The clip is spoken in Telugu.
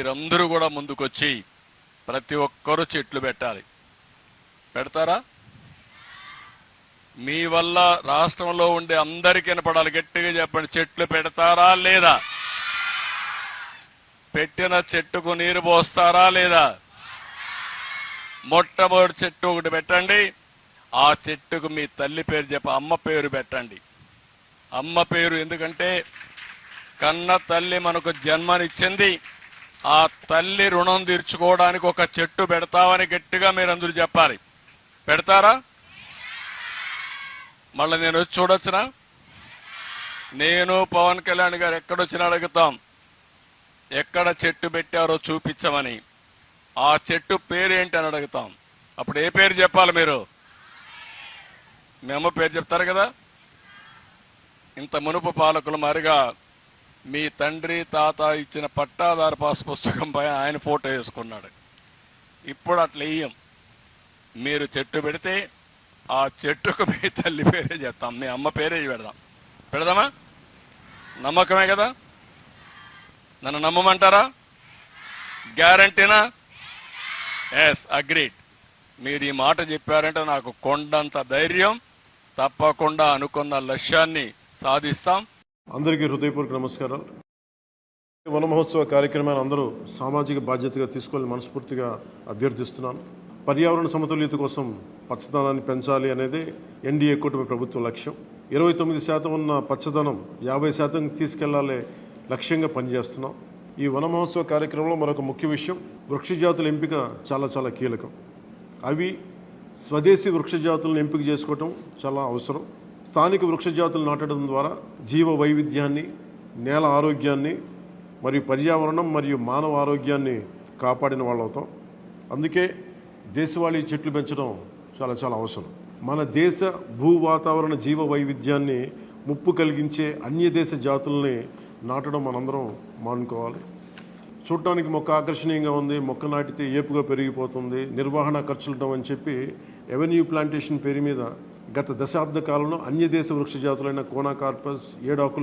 మీరందరూ కూడా ముందుకొచ్చి ప్రతి ఒక్కరూ చెట్లు పెట్టాలి. పెడతారా? మీ వల్ల రాష్ట్రంలో ఉండే అందరికీ వినపడాలి. గట్టిగా చెప్పండి. చెట్లు పెడతారా లేదా? పెట్టిన చెట్టుకు నీరు పోస్తారా లేదా? మొట్టమొదటి చెట్టు ఒకటి పెట్టండి. ఆ చెట్టుకు మీ తల్లి పేరు చెప్ప అమ్మ పేరు పెట్టండి. అమ్మ పేరు ఎందుకంటే కన్న తల్లి మనకు జన్మనిచ్చింది. ఆ తల్లి రుణం తీర్చుకోవడానికి ఒక చెట్టు పెడతామని గట్టిగా మీరు అందరూ చెప్పాలి. పెడతారా? మళ్ళీ నేను వచ్చి చూడొచ్చునా? నేను పవన్ కళ్యాణ్ గారు ఎక్కడొచ్చినా అడుగుతాం. ఎక్కడ చెట్టు పెట్టారో చూపించమని. ఆ చెట్టు పేరు ఏంటి అని అడుగుతాం. అప్పుడు ఏ పేరు చెప్పాలి మీరు? మేము పేరు చెప్తారు కదా? ఇంత మునుపు పాలకులు మరిగా మీ తండ్రి తాత ఇచ్చిన పట్టాదారు పాస్ పుస్తకంపై ఆయన ఫోటో వేసుకున్నాడు. ఇప్పుడు అట్లా వేయం మీరు చెట్టు పెడితే ఆ చెట్టుకు మీ తల్లి పేరే చేస్తాం మీ అమ్మ పేరే పెడదాం. పెడదామా? నమ్మకమే కదా? నన్ను నమ్మమంటారా? గ్యారంటీనా? ఎస్ అగ్రీడ్ మీరు ఈ మాట చెప్పారంటే నాకు కొండంత ధైర్యం తప్పకుండా అనుకున్న లక్ష్యాన్ని సాధిస్తాం. అందరికీ హృదయపూర్వక నమస్కారాలు. వన మహోత్సవ కార్యక్రమాన్ని అందరూ సామాజిక బాధ్యతగా తీసుకోవాలని మనస్ఫూర్తిగా అభ్యర్థిస్తున్నాను. పర్యావరణ సమతుల్యత కోసం పచ్చదనాన్ని పెంచాలి అనేది ఎన్డీఏ కూటమి ప్రభుత్వ లక్ష్యం. ఇరవై తొమ్మిది శాతం ఉన్న పచ్చదనం యాభై శాతం తీసుకెళ్ళాలి లక్ష్యంగా పనిచేస్తున్నాం. ఈ వన మహోత్సవ కార్యక్రమంలో మరొక ముఖ్య విషయం వృక్ష జాతుల ఎంపిక చాలా చాలా కీలకం. అవి స్వదేశీ వృక్షజాతులను ఎంపిక చేసుకోవటం చాలా అవసరం. స్థానిక వృక్ష జాతులు నాటడం ద్వారా జీవ వైవిధ్యాన్ని నేల ఆరోగ్యాన్ని మరియు పర్యావరణం మరియు మానవ ఆరోగ్యాన్ని కాపాడిన వాళ్ళు అవుతాం అందుకే దేశవాళీ చెట్లు పెంచడం చాలా చాలా అవసరం. మన దేశ భూ వాతావరణ జీవ వైవిధ్యాన్ని ముప్పు కలిగించే అన్య దేశ జాతుల్ని నాటడం మనందరం మానుకోవాలి. చూడటానికి మొక్క ఆకర్షణీయంగా ఉంది మొక్క నాటితే ఏపుగా పెరిగిపోతుంది నిర్వహణ ఖర్చులుంటాం అని చెప్పి ఎవెన్యూ ప్లాంటేషన్ పేరు మీద గత దశాబ్ద కాలంలో అన్య దేశ వృక్ష జాతులైన కోనా కార్పస్ ఏడాకులు